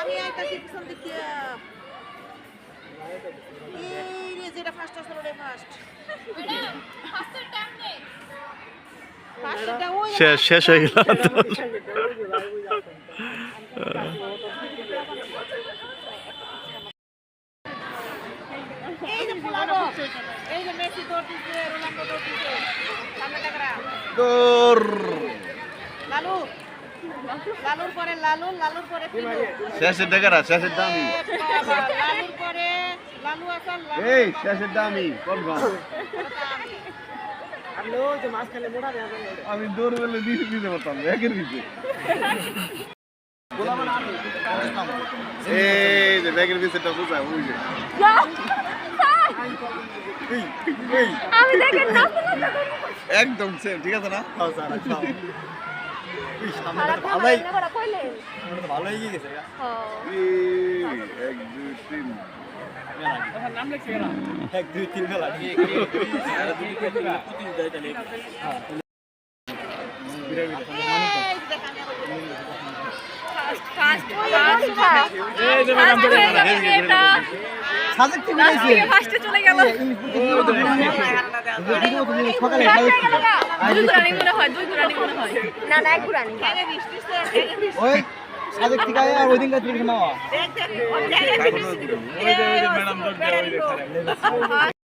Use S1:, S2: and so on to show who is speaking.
S1: আমি আইতাছি পিছন রে যেটা ফার্স্ট আসলো রে ফার্স্ট
S2: শেষ শেষ হয়ে গেল।
S1: এই লালুর পরে লালু লালুর পরে
S2: শেষের টাকারা শেষের দামি।
S1: লালুর পরে লালু আসান
S2: এই শেষের দামি আমি দৌড় বেলে দিতে দিতে পারতাম একের দিতে এই যে ব্যাগের পিছনটা বুঝা বুঝে
S3: আমি দেখে না
S2: একদম সেম ঠিক আছে না
S3: খারাপ ভালোই না কইলে
S2: ভালোই গেছে
S3: হ্যাঁ
S2: এক দুই তিন
S3: ফার্স্ট এটা ফার্স্টে চলে গেল দুই গুরানি মনে হয় দুই গুরানি মনে হয় না না এক গুরানি
S4: ওই সাজেক থেকে আর ওই দিনকার থেকে ওই
S2: ম্যাডাম